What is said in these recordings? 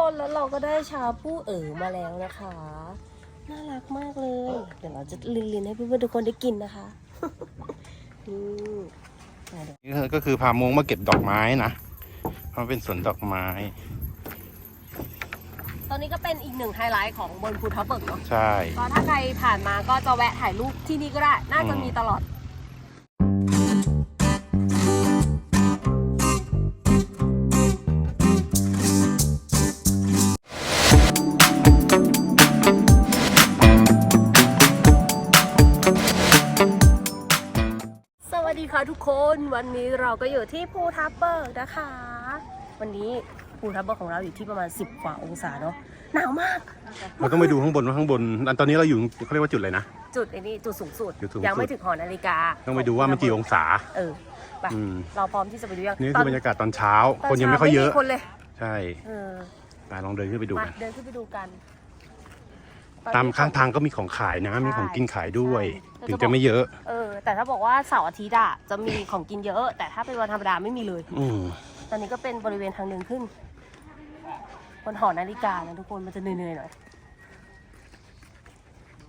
คนแล้วเราก็ได้ชาผู้เอ๋อมาแล้วนะคะ น่ารักมากเลย เดี๋ยวเราจะลินลินๆให้เพื่อนๆทุกคนได้กินนะคะนี่อะเดี๋ยวนี่ก็คือพามงมาเก็บดอกไม้นะเพราะมันเป็นสวนดอกไม้ ตอนนี้ก็เป็นอีกหนึ่งไฮไลท์ของบนภูทับเบิกเนาะใช่ก็ถ้าใครผ่านมาก็จะแวะถ่ายรูปที่นี่ก็ได้ น่าจะมีตลอด สวัสดีค่ะทุกคนวันนี้เราก็อยู่ที่ภูทับเบิกนะคะ วันนี้ภูทับเบิกของเราอยู่ที่ประมาณ 10 กว่าองศาเนาะหนาวมาก เราต้องไปดูข้างบนว่าข้างบนอันตอนนี้เราอยู่เขาเรียกว่าจุดอะไรนะ จุดไอ้นี่จุดสูงสุด จุดสูงสุด ยังไม่ถึงหอนาฬิกาต้องไปดูว่ามันกี่องศา เออไปอืม เราพร้อมที่จะไปดูยังนี่ตคืออนบรรยากาศตอนเช้า ตคนยังไม่ค่อยเยอะช้าคนเลยใช่เออไปลองเดินขึ้นไปดูมากันเดินขึ้นไปดูกันตามข้างทางก็มีของขายนะมีของกินขายด้วยใช่ถึงจะไม่เยอะ เออ แต่ถ้าบอกว่าเสาร์อาทิตย์อะจะมีของกินเยอะ แต่ถ้าเป็นวันธรรมดาไม่มีเลย อืมตอนนี้ก็เป็นบริเวณทางเดินขึ้นบนหอนาฬิกานะทุกคนมันจะเหนื่อยๆหน่อย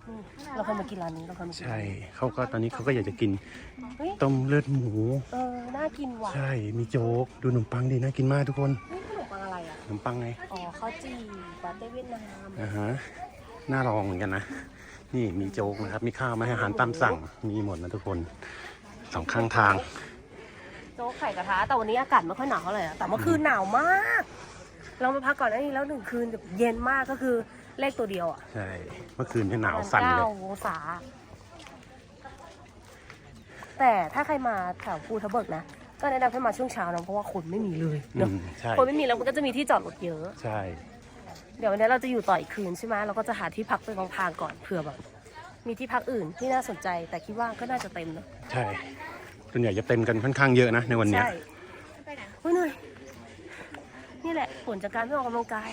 นี่เราเคยมากินร้านนี้เราเคยมากินใช่เขาก็ตอนนี้เขาก็อยากจะกินเฮ้ยต้มเลือดหมู เออน่ากินว่ะใช่มีโจ๊กดูขนมปังดีน่ากินมากทุกคนนี่ขนมปังอะไรอะขนมปังไงอ๋อข้าวจี่ปาเต้เวียดนาม อ่าฮะน่าลองเหมือนกันนะ นี่มีโจ๊กนะครับ มีข้าวมาให้อาหารตามสั่ง มีหมดนะทุกคนสองข้างทาง โจ๊กไข่กระทะแต่วันนี้อากาศไม่ค่อยหนาวเท่าไหร่นะแต่เมื่อคืนหนาวมาก เราไปพักก่อนหน้านี้แล้วหนึ่งคืนแบบเย็นมากก็คือเลขตัวเดียวอะใช่ เมื่อคืนที่หนาวสั่นเลเก้ายองศาแต่ถ้าใครมาแถวภูทับเบิกนะ ก็แนะนำให้มาช่วงเช้านะเพราะว่าคนไม่มีเลยอืเนอะมใช่ คนไม่มีแล้วมันก็จะมีที่จอดรถเยอะ ใช่ เดี๋ยววันนี้เราจะอยู่ต่ออีกคืนใช่ไหมเราก็จะหาที่พักไปบางทางก่อนเผื่อแบบมีที่พักอื่นที่น่าสนใจ แต่คิดว่าก็น่าจะเต็มเนอะใช่ส่วนใหญ่จะเต็มกันค่อนข้างเยอะนะในวันเนี้ยใช่เฮ้ยเหนื่อยนี่แหละผลจากการไม่ออกกำลังกาย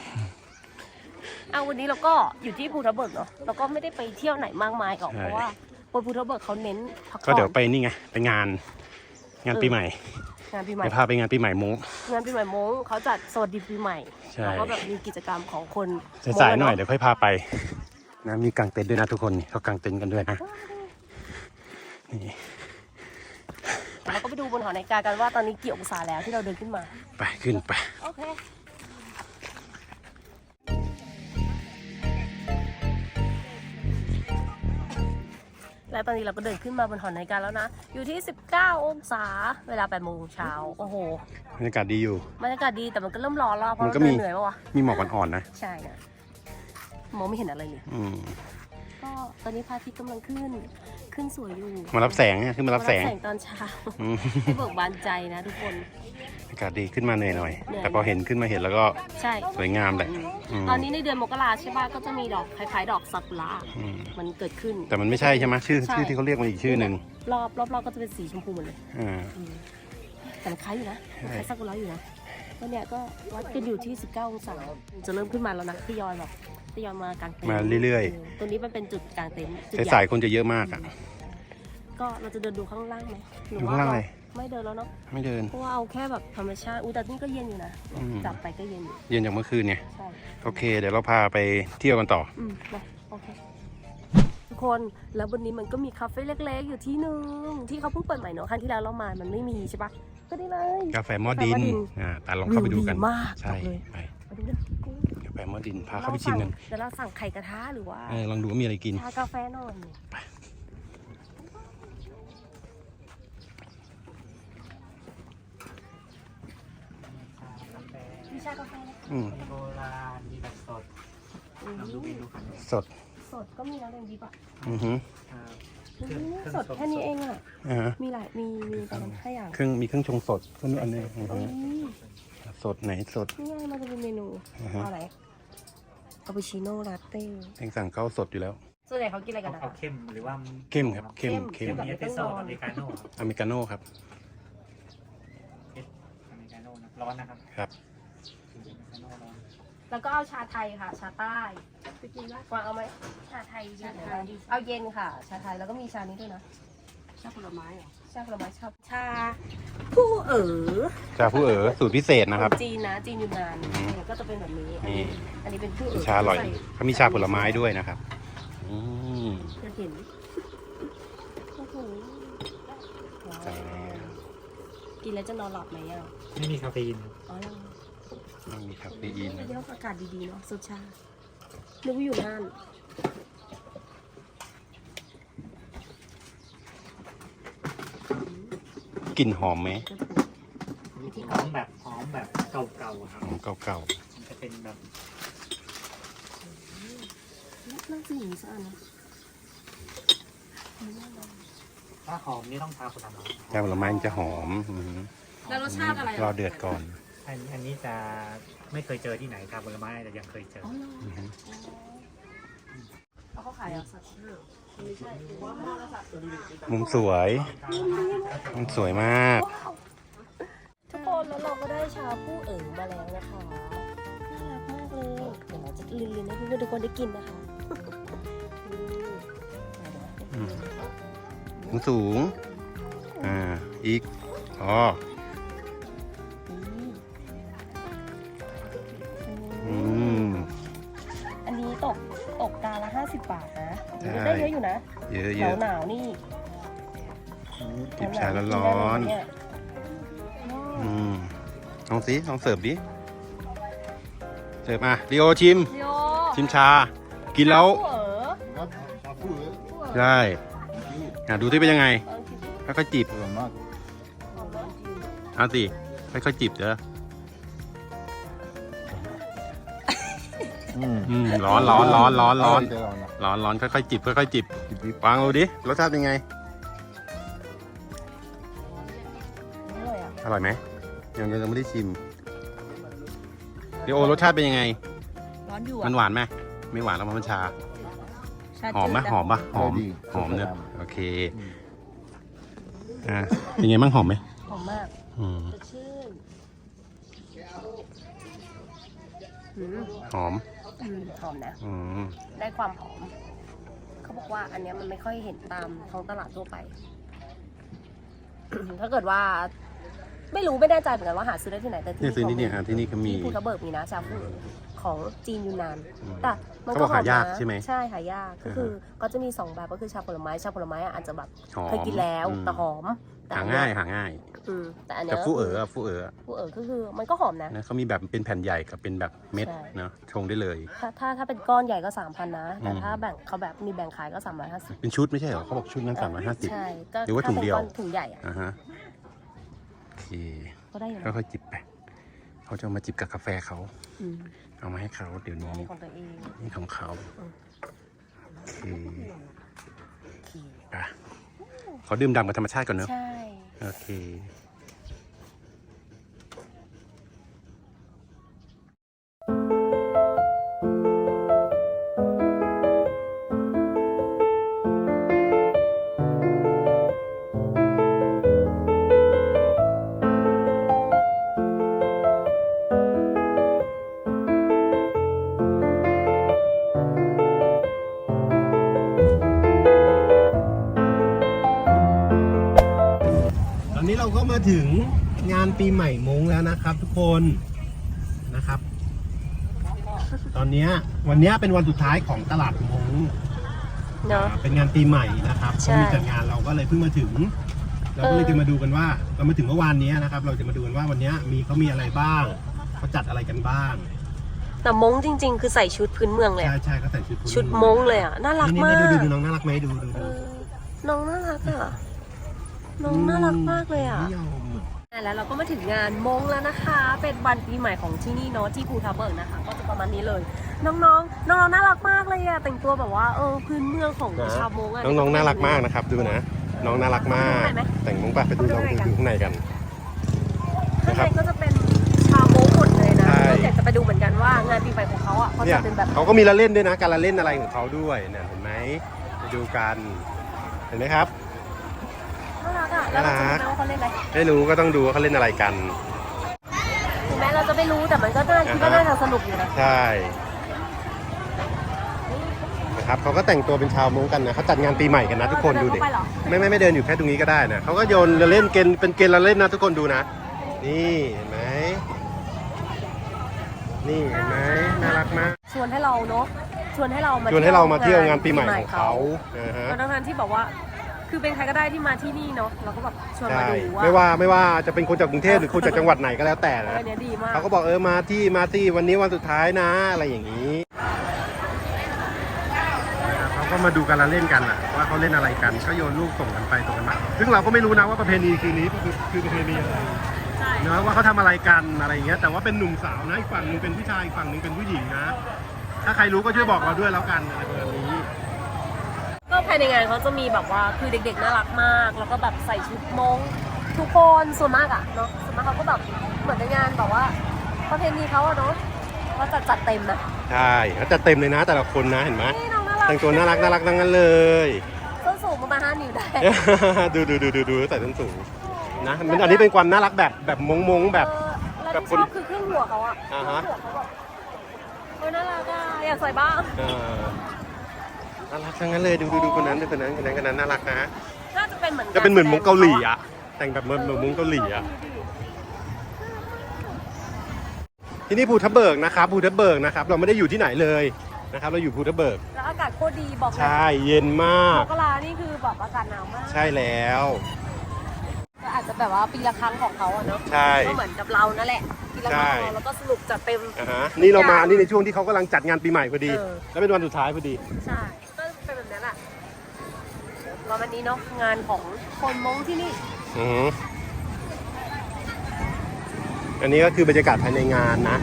เอาวันนี้เราก็อยู่ที่ภูทับเบิกเนาะเราก็ไม่ได้ไปเที่ยวไหนมากมายหรอกใช่เพราะว่าบนภูทับเบิกเขาเน้นพักก็เดี๋ยวผ่อนไปนี่ไงไปงานงานปีใหม่ งานปีใหม่ เดี๋ยวพาไปงานปีใหม่มง งานปีใหม่มงเขาจัดสวัสดีปีใหม่ใช่ แล้วก็แบบมีกิจกรรมของคนสายๆหน่อยมงะเดี๋ยวค่อยพาไปนะมีกางเต็นท์ด้วยนะทุกคนนี่เขากางเต็นท์กันด้วยนะนี่เราก็ไปดูบนหอนาฬิกากันว่าตอนนี้กี่องศาแล้วที่เราเดินขึ้นมา ไปขึ้นไป โอเค และตอนนี้เราก็เดินขึ้นมาบนหอนาฬิกาแล้วนะ อยู่ที่ 19 องศา เวลา8โมงเช้า โอ้โห บรรยากาศดีอยู่ บรรยากาศดีแต่มันก็เริ่มร้อนแล้วเพราะมันเราก็เดิมีนเหนื่อยปะวะ มีหมอกอ่อนๆนะ ใช่นะมองไม่เห็นอะไรเลย อืม ก็ตอนนี้พระอาทิตย์กำลังขึ้น ขึ้นสวยอยู่มารับแสงอะขึ้นมารับแสงตอนเช้าอืม ให้เบิกบานใจนะทุกคน อากาศดีขึ้นมาเหนื่อยหน่อยเหนื่อยแต่พอเห็นขึ้นมาเห็นแล้วก็ใช่สวยงามแหละอืมอืมตอนนี้ในเดือนมกราใช่ป่ะก็จะมีดอกคล้ายๆ ดอกซากุระอืมมันเกิดขึ้น แต่มันไม่ใช่ใช่ไหมชื่อใช่ ชื่อที่เขาเรียกมันอีกชื่อหนึ่งรอบรอบรอบก็จะเป็นสีชมพูหมดเลยอ่าอืมแต่มันคล้ายอยู่นะใช่มันคล้ายซากุระอยู่นะก็เนี่ยก็วัดกันอยู่ที่ 19 องศาจะเริ่มขึ้นมาแล้วนะทยอยแบบทยอยมากางเต็นท์มาเรื่อยตัวนี้มันเป็นจุดกางเต็นท์จุดๆใหสาญ่ยๆคนจะเยอะมากอะก็เราจะเดินดูข้างล่างไหมหรือดูว่าข้างล่างเราเลย ไม่เดินแล้วเนาะไม่เดิน เพราะว่าเอาแค่แบบธรรมชาติอุยแต่นี่ก็เย็นอยู่นะอืม จับไปก็เย็นอยู่เย็นจากเมื่อคืนไงใช่โอเค เดี๋ยวเราพาไปเที่ยวกันต่อ อืมไปโอเคทุกคนแล้ววันนี้มันก็มีคาเฟ่เล็กๆ อยู่ที่หนึ่งที่เขาเพิ่งเปิดใหม่เนอะครั้งที่แล้วเรามามันไม่มีใช่ปะก็ได้เลย กาแฟหม้อดินกาแฟหม้อดินอ่าแต่ลองเข้าไปดูกันวิวดีมากใช่บอกเลย ไปมาดูนะกาแฟหม้อดินพาเข้าไปชิมกันเดี๋ยวเราสั่งไข่กระทะหรือว่าเออลองดูว่ามีอะไรกิน ชากาแฟหน่อย มีชากาแฟไหมอืมโบราณมีแบบสดอืมลองดูเมนูกันสด สดก็มีแล้วเองดีป่ะอือฮึครับอืมสดแค่นี้เองอะ อ่าฮะมีหลาย มี มีประมาณห้าอย่างเครื่องมีเครื่องชงสดเครื่องอันนี้อืออืฮึมสดไหนสด นี่ไงมันจะเป็นเมนูอ่าฮะ เอาอะไรคาปูชิโน่ลาเต้แตงสั่งเข้าสดอยู่แล้ว ส่วนใหญ่เขากินอะไรกันเอานะ เอาเข้มหรือว่าเข้มครับ เข้มเข้มแบบเอสเปรสโซ่อเมริกาโน่ครับอเมริกาโน่ครับเอสอเมริกาโน่นะร้อนนะครับ ครับ อเมริกาโน่ร้อน แล้วก็เอาชาไทยค่ะ ชาใต้ไปกินนะวางเอาไหมชาไทยเย็นเหรอเอาเย็นค่ะ ชาไทยแล้วก็มีชานี้ด้วยนะชอบผลไม้เหรอ ชาผลไม้ชอบชาผผู้เอ๋อชาผู้เอ๋อสูตรพิเศษนะครับ จีนนะ จีนยูนานอืมก็จะเป็นแบบนี้อันนี่นี้อันนี้เป็นผู้เอ๋อชาอร่อยใส่เขามีชาผลไม้ด้วยนะครับอืมจะเห็นโอ้โหว้าวใส่แล้วกินแล้วจะนอนหลับไหมอะ ไม่มีคาเฟอีนอ๋อเหรอ ไม่มีคาเฟอีนเดี๋ยวอากาศดีๆเนาะสดชานึกว่าอยู่น่านกลิ่นหอมไหมหอมแบบหอมแบบเก่าๆอะครับหอมเก่ามันจะเป็นแบบน่าจะหญิงสะอาดนะถ้าหอมนี่ต้องทาผลไม้ๆชาผลไม้มันจะหอมอือหือแล้วรสชาติอะไรรอเดือดก่อน อันอันนี้จะไม่เคยเจอที่ไหนทาผลไม้แต่ยังเคยเจออ๋อเหรออือหือเอาเขาขายอะสัตว์ไม่ใช่ว่าหม้อละสัตว์มุมสวยมุมสวยมาก ทุกคนแล้วเราก็ได้ชาผู้เอ๋อมาแล้วนะคะน่ารักมากเลยเดี๋ยวเราจะลีนๆให้เพื่อนๆทุกคนได้กินนะคะอืมมุมสูง อ่า อีก อ๋ออื 50 บาทนะใช่ ได้เยอะอยู่นะเยอะหเยนาวอะหนาวๆนี่จิบชาหวๆร้อนกิได้เลยเยๆอืมลองสิลองเสิร์ฟดิ เสิร์ฟอะริโอชิม โยชิมชา กินแล้วผู้เอ๋อใช่อะดูที่เป็นยังไงเออคิดค่อยๆจิบหอมมากเอาสิค่อยๆจิบเด้อ อืมร้อนร้อนร้อนร้อนร้อนร้อนร้อนค่อยๆจิบค่อยๆจิบวางดูดิรสชาติเป็นไงอร่อยอะอร่อยไหมยังยังไม่ได้ชิมริโอรสชาติเป็นยังไง ร้อนอยู่มันอะหวานไหมไม่หวานแล้วเพราะมันชา ชาหอมไหมจืดะหอมปะหอมดีหอมเนอะโอเคอ่าเป็นไงบ้างหอมไหมหอมมากอืมสดชื่นอืม หอมอืมหอมนะ อืมได้ความหอม เขาบอกว่าอันเนี้ยมันไม่ค่อยเห็นตามท้องตลาดทั่วไป ถ้าเกิดว่า ไม่รู้ไม่แน่ใจเหมือนกันว่าหาซื้อได้ที่ไหนแต่ที่นี่ซื้อที่เนี่ยขาอะที่นี่ก็มี ที่ภูทับเบิกมีนะชาฟูของจีนยูนานอืมแต่มันเขาก็บอกหอหามยากนะใช่ไหมใช่หายากก็อ่าฮะคือก็จะมีสองแบบก็คือชาผลไม้ชาผลไม้อะอาจจะแบบหอมเคยกินแล้วอืม แต่หอมแต่หาอันเนี้ง่ายหาง่าย อืมแต่อันเนี้แต่ยฟูเอ๋ออะฟูเอ๋ออะฟูเอ๋อก็คือมันก็หอมนะ นะเขามีแบบเป็นแผ่นใหญ่กับเป็นแบบเม็ดใช่ เนาะชงได้เลย ถ้าถ้าถ้าเป็นก้อนใหญ่ก็สามพันนะ แต่อืม ถ้าแบ่งเขาแบบมีแบ่งขายก็สามร้อยห้าสิบเป็นชุดไม่ใช่เหรอเขาบอกชุดนั้นสามร้อยห้าสิบ ใช่ก็หรือว่าถุงเดียว ถ้ป็นก้อนถุงใหญ่อะอ่าฮะโอเคก็ได้อยู่นะค่อยๆจิบไปเขาจะเอามาจิบกับกาแฟเขา อืมเอามาให้เขาเดี๋ยวนี้อันนี้ของตัวเอง นี่ของเขาอืม โอเคโอเคไปเขาดื่มด่ำกับธรรมชาติก่อนเนอะ ใช่ โมาถึงงานปีใหม่มงแล้วนะครับ ทุกคนนะครับ ตอนเนี้ยวันเนี้ยเป็นวันสุดท้ายของตลาดมงเนาะ อ่าเป็นงานปีใหม่นะครับใช่ เขามีจัดงานเราก็เลยเพิ่งมาถึง เราก็เลยเออจะมาดูกันว่าเรามาถึงเมื่อวานนี้นะครับ เราจะมาดูกันว่าวันเนี้ยมีเขามีอะไรบ้างเขาจัดอะไรกันบ้างแต่มงจริง ๆ คือใส่ชุดพื้นเมืองเลยใช่อะใช่เขาแต่งชุดพื้นชุดมงเลยอะน่ารักนี่มานี่กดูดูดูน้องน่ารักไหมดูดูเอดูอน้องน่ารักอะ น้องน่ารักมากเลยอะ ไม่ยอมแล้วเราก็มาถึงงานมงแล้วนะคะ เป็นวันปีใหม่ของที่นี่เนาะที่ภูทับเบิกนะคะ ก็จะประมาณนี้เลย น้องๆ น้องๆน่ารักมากเลยอะแต่งตัวแบบว่าเออพื้นเมืองของนะชาวมงอะ น้องๆน่ารักมากนะครับ ดูนะ น้องน่ารักมากข้างในไหม แต่งมงปะไปดูลองดูดูข้างในกัน ข้างนะคในรับก็จะเป็นชาวมงหมดเลยนะใช่ ก็อยากจะไปดูเหมือนกันว่างานปีใหม่ของเขาอะเขาเนี่จะยเป็นแบบเขาก็มีละเล่นด้วยนะ การละเล่นอะไรของเขาด้วยเนี่ยเห็นไหมไปดูกัน เห็นไหมครับน่ารักอะ แล้วเราจะน่ารักรู้ไหมว่าเขาเล่นอะไร ไม่รู้ก็ต้องดูว่าเขาเล่นอะไรกัน ถึงแม้เราจะไม่รู้แต่มันก็น่าคิดว่าอ่าฮะน่าจะสนุกอยู่นะใช่นนะครับเขาก็แต่งตัวเป็นชาวมงกันนะเขาจัดงานปีใหม่กันนะทุกคนดูดิเเข้าไปเหรอไม่ไม่ไม่เดินอยู่แค่ตรงนี้ก็ได้นะเขาก็โยนเล่นเกณฑ์เป็นเกณฑ์ละเล่นนะทุกคนดูนะ นี่เห็นไหมนี่เห็นไหมน่ารักมากชวนให้เราเนาะชวนให้เรามาชวนให้เรามาเที่ยวงานปีใหม่ของเขาอ่าฮะก็ทั้งๆที่บอกว่า คือเป็นใครก็ได้ที่มาที่นี่เนาะเราก็แบบชวนมาใช่ดูว่า ไม่ว่าไม่ว่าจะเป็นคนจากกรุงเทพหรือคนจากจังหวัดไหนก็แล้วแต่เอนะอเนี่ยดีมาก เขาก็บอกเออมาที่มาที่วันนี้วันสุดท้ายนะอะไรอย่างนี้เขาก็มาดูการละเล่นกันอะว่าเขาเล่นอะไรกันก็โยนลูกส่งกันไปส่งกันมาซึ่งเราก็ไม่รู้นะว่าประเพณีคืนนี้คือคือประเพณีอะไรใช่ เนอะว่าเขาทำอะไรกันอะไรอย่างเงี้ยแต่ว่าเป็นหนุ่มสาวนะอีกฝั่งหนึงเป็นผู้ชายอีกฝั่งหนึงเป็นผู้หญิงนะ ถ้าใครรู้ก็ช่วยบอกเราด้วยแล้วกันอะไรประมาณนี้ก็ ภายในงานเขาจะมีแบบว่าคือเด็กๆน่ารักมาก แล้วก็แบบใส่ชุดมงทุกคนส่วนมากอะเนาะส่วนมากเขาก็แบบเหมือนในงานแบบว่าประเพณีเขาอะเนาะก็จัดจัดเต็มอะใช่เขาจะเต็มเลยนะแต่ละคนนะเห็นไหมนี่น้องน่ารักแต่งตัวน่ารักน่ารักทั้งนั้นเลย ส้นสูงประมาณห้านิ้วได้ดูดูดูดูดูใส่ส้นสูงนะมันอันนี้เป็นความน่ารักแบบแบบมงมงๆแบบ เออแล้วแบบที่คชนอบคือเครื่องหัวเขาอะอ่าฮะเครื่องหัวเขาแบบเออน่ารักอะอยากใส่บ้าง เออ น่ารักทั้งนั้นเลยดูดูดูคนนั้นดูคนนั้นคนนั้นคนนั้นน่ารักนะน่าจะเป็นเหมือนจะเป็นเหมือนมงเกาหลีอะแต่งแบบเหมือนเหมือนมงเกาหลีอะที่นี่ภูทับเบิกนะครับภูทับเบิกนะครับ เราไม่ได้อยู่ที่ไหนเลยนะครับ เราอยู่ภูทับเบิกแล้วอากาศโคตรดีบอกเลยใช่เย็นมามก กรานี่คือแบบอากาศหนาวมากใช่แล้ว ก็อาจจะแบบว่าปีละครั้งของเขาอะเนาะใช่ก็เหมือนกับเรานั่นแหละปีละครั้งของเราแล้วก็สรุปจัดเต็ม อ่าฮะนี่เรามานี่ในช่วงที่เขากำลังจัดงานปีใหม่พอดี เออ แล้วเป็นวันสุดท้ายพอดี ใช่ ก็เป็นแบบนั้นแหละ เราวันนี้เนาะงานของคนมงที่นี่อือฮึอันนี้ก็คือบรรยากาศภายในงานนะ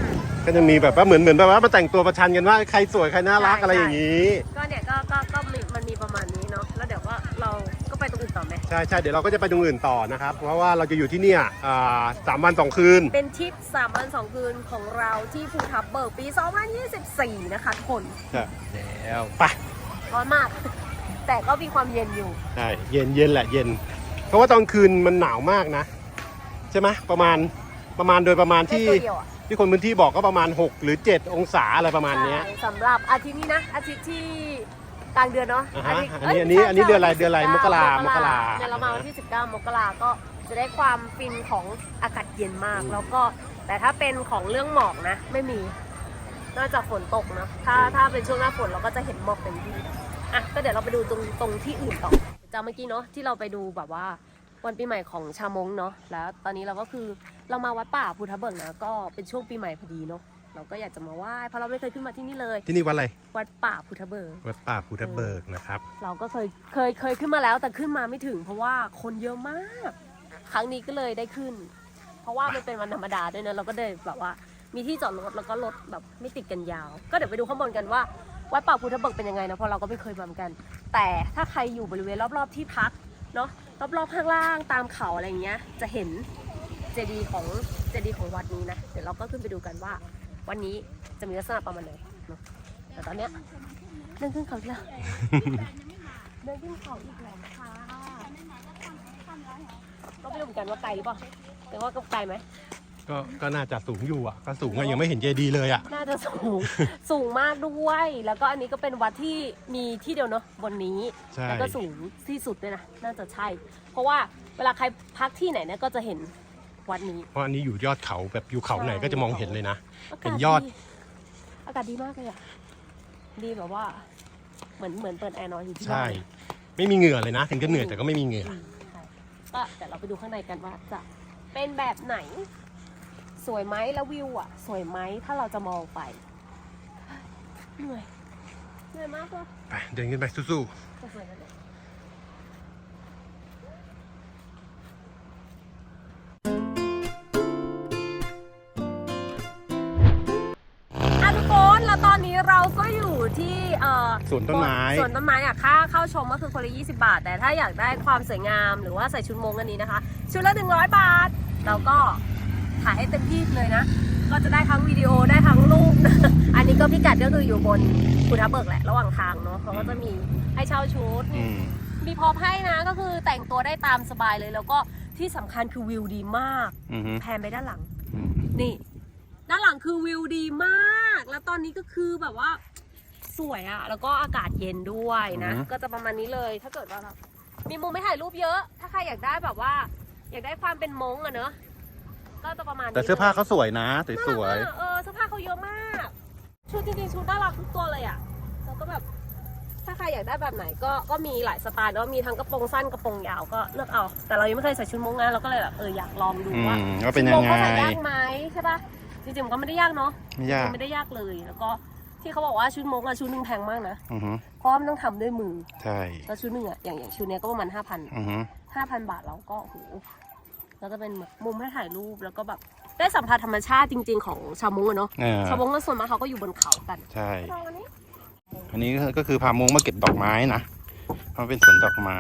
ก็จะมีแบบว่าเหมือนเหมือนแบบว่ามาแต่งตัวประชันกันว่าใครสวยใครน่ารักอะไรอย่างนี้ ก็เนี่ยก็ก็ก็มีมันมีประมาณนี้เนาะแล้วเดี๋ยวว่าเราก็ไปตรงอื่นต่อไหมใช่ใช่เดี๋ยวเราก็จะไปตรงอื่นต่อนะครับ เพราะว่าเราจะอยู่ที่เนี่ยอ่าสามวันสองคืน เป็นทริป3วัน2คืนของเราที่ภูทับเบิกปี 2024 นะคะทุกคนใช่แล้วไปร้อนมาก แต่ก็มีความเย็นอยู่ ใช่เย็นเย็นแหละเย็น เพราะว่าตอนคืนมันหนาวมากนะ ใช่ไหมประมาณประมาณโดยประมาณแค่ที่ตัวเดียวอะ ที่คนพื้นที่บอกก็ประมาณ 6 หรือ 7 องศาอะไรประมาณเนี้ย ใช่สำหรับอาทิตย์นี้นะ อาทิตย์ที่กลางเดือนเนาะอ่าฮะทิตย์อันนี้ยอันนี้ใช่อันนี้เดือนอะไรใช่เดือนอะไร19มกรามกราเนี่ยเรามาวันที่ 19 มกราก็จะได้ความฟินของอากาศเย็นมากแล้วก็แต่ถ้าเป็นของเรื่องหมอกนะ ไม่มีนอกจากฝนตกนะถ้าถ้าเป็นช่วงหน้าฝนเราก็จะเห็นหมอกเต็มที่ อะก็เดี๋ยวเราไปดูตรงตรงที่อื่นต่อจากเมื่อกี้เนาะที่เราไปดูแบบว่าวันปีใหม่ของชาวมงเนาะแล้วตอนนี้เราก็คือเรามาวัดป่าภูทับเบิกนะก็เป็นช่วงปีใหม่พอดีเนาะเราก็อยากจะมาไหว้เพราะเราไม่เคยขึ้นมาที่นี่เลย ที่นี่วัดอะไรวัดป่าภูทับเบิกวัดป่าภูทับเบิกนะครับ เราก็เคยเคยเคยขึ้นมาแล้วแต่ขึ้นมาไม่ถึง เพราะว่าคนเยอะมาก ครั้งนี้ก็เลยได้ขึ้น เพราะว่ามันเป็นวันธรรมดาด้วยนะเราก็เลยแบบว่ามีที่จอดรถแล้วก็รถแบบไม่ติดกันยาว ก็เดี๋ยวไปดูข้างบนกันว่า วัดป่าภูทับเบิกเป็นยังไงนะเพราะเราก็ไม่เคยมาเหมือนกัน แต่ถ้าใครอยู่บริเวณรอบๆที่พักเนาะรอบๆข้างล่างตามเขาอะไรอย่างเงี้ย จะเห็นเจดีย์ของเจดีย์ของวัดนี้นะเดี๋ยวเราก็ขึ้นไปดูกันว่า วันนี้จะมีลักษณะประมาณไหนเนาะแต่ตอนเนี้ยเดินขึ้นเขาอีกแล้วเดินขึ้นเขาอีกแล้วค่ะก็ไม่รู้เหมือนกันว่าไกลหรือเปล่าแต่ว่าก็ไกลไหม ก็ก็น่าจะสูงอยู่อะก็สูงอะยังไม่เห็นเจดีย์เลยอะ น่าจะสูง สูงมากด้วย แล้วก็อันนี้ก็เป็นวัดที่มีที่เดียวเนาะบนนี้ใช่ แล้วก็สูงที่สุดด้วยนะน่าจะใช่ เพราะว่าเวลาใครพักที่ไหนเนี่ยก็จะเห็นวัดนี้เพราะอันนี้อยู่ยอดเขาแบบอยู่เขาไหนก็จะมองเห็นเลยนะอากาศเป็นยอด อากาศดีมากเลยอะดีแบบว่า เหมือนเหมือนเปิดแอร์นอนอยู่ที่ใช่บ้านไม่มีเหงื่อเลยนะ ถึงจะเหนื่อยแต่ก็ไม่มีเหงื่ออืมใช่ก็เดี๋ยวเราไปดูข้างในกันว่าจะเป็นแบบไหน สวยไหมแล้ววิวอะ สวยไหมถ้าเราจะมองไปเหนื่อยเหนื่อยมากเลยไปเดินขึ้นไปสู้ก็สวยนั่นแหละอะทุกคนแล้วตอนนี้เราก็อยู่ที่เอ่อๆสวนต้นไม้ สวนต้นไม้อะค่าเข้าชมก็คือคนละ 20 บาท แต่ถ้าอยากได้ความสวยงามหรือว่าใส่ชุดมงอันนี้นะคะ ชุดละ 100 บาท แล้วก็ ถ่ายให้เต็มที่เลยนะ ก็จะได้ทั้งวิดีโอได้ทั้งรูปอันนี้ก็พิกัดก็คืออยู่บนภูทับเบิกแหละระหว่างทางเนาะเขาก็จะมีให้เช่าชุด อืม มีพร้อมให้นะก็คือแต่งตัวได้ตามสบายเลย แล้วก็ที่สำคัญคือวิวดีมาก อือฮึแพนไปด้านหลัง อืมนี่ ด้านหลังคือวิวดีมาก แล้วตอนนี้ก็คือแบบว่า สวยอะแล้วก็อากาศเย็นด้วยนะอือฮึก็จะประมาณนี้เลย ถ้าเกิดว่าเรามีมุมให้ถ่ายรูปเยอะ ถ้าใครอยากได้แบบว่า อยากได้ความเป็นมงอะเนอะ ก็จะประมาณนี้แต่เสื้อผ้าเขาสวยนะสวยน่ารักอะเออเสื้อผ้าเขาเยอะมาก ชุดจริงๆชุดน่ารักทุกตัวเลยอะแล้วก็แบบถ้าใครอยากได้แบบไหนก็ก็มีหลายสไตล์เนอะมีทั้งกระโปรงสั้นกระโปรงยาวก็เลือกเอา แต่เรายังไม่เคยใส่ชุดมงงานเราก็เลยแบบเอออยากลองดูๆอืว่ามว่าเป็นยังชุดมไง เขาใส่ยากไหมใช่ปะจริงๆมันก็ไม่ได้ยากเนาะไม่ยากไม่ได้ยากเลยแล้วก็ที่เขาบอกว่าชุดมงอะชุดหนึงแพงมากนะอือฮึเพราะว่ามันต้องทำด้วยมือใช่แล้วชุดหนึงอะอย่างอย่างชุดเนี้ยก็ประมาณห้าพัน อือฮึ ห้าพันบาทเราก็โอ้โห แล้วก็เป็นแบบมุมให้ถ่ายรูปแล้วก็แบบได้สัมผัสธรรมชาติจริง ๆ ของชาวมงอะเนาะเออชาวมงก็ส่วนมากเขาก็อยู่บนเขากันใช่ลองอันนี้อันนี้ก็คือพามงมาเก็บดอกไม้นะเพราะมันเป็นสวนดอกไม้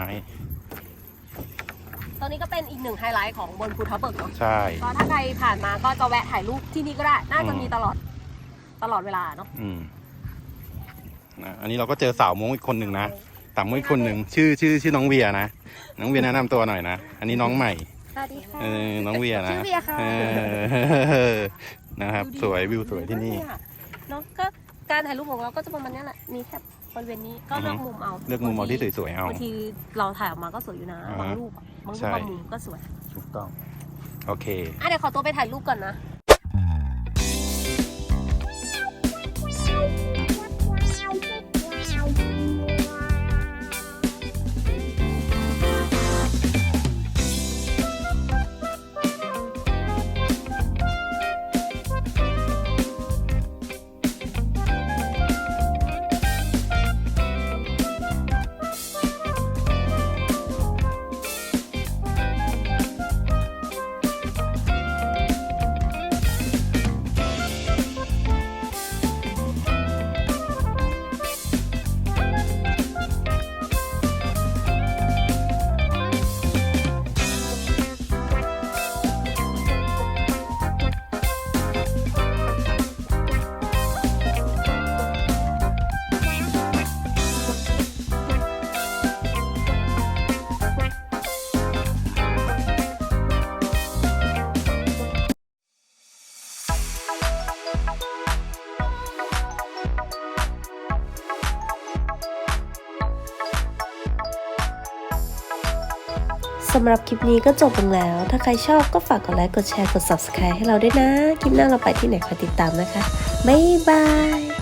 ตอนนี้ก็เป็นอีกหนึ่งไฮไลท์ของบนภูทับเบิกเนาะใช่ ก็ถ้าใครผ่านมาก็จะแวะถ่ายรูปที่นี่ก็ได้น่าจะมีตลอดตลอดเวลาเนาะอืมนะอันนี้เราก็เจอสาวมงอีกคนหนึ่งนะสาวมงอีกคนหนึ่งชื่อชื่อชื่อน้องเวียนะ น้องเวียแนะนำตัวหน่อยนะ อันนี้น้องใหม่ สวัสดีค่ะ เออน้องเวียนะชื่อเวียค่ะ เออนะครับ สวยวิวสวยที่นี่ เนาะก็การถ่ายรูปของเราก็จะประมาณเนี้ยแหละ มีแค่บริเวณนี้ก็เลือกมุมเอาเลือกมุมเอาที่สวยๆเอา บางทีเราถ่ายออกมาก็สวยอยู่นะอ่าบางรูปอะบางรูใช่ปบางมุมก็สวยถูกต้อง โอเค อะเดี๋ยวขอตัวไปถ่ายรูปก่อนนะำหรับคลิปนี้ก็จบลงแล้ว ถ้าใครชอบก็ฝากกดไลค์ กดแชร์ กด subscribe ให้เราด้วยนะ คลิปหน้าเราไปที่ไหนคอยติดตามนะคะ บ๊ายบาย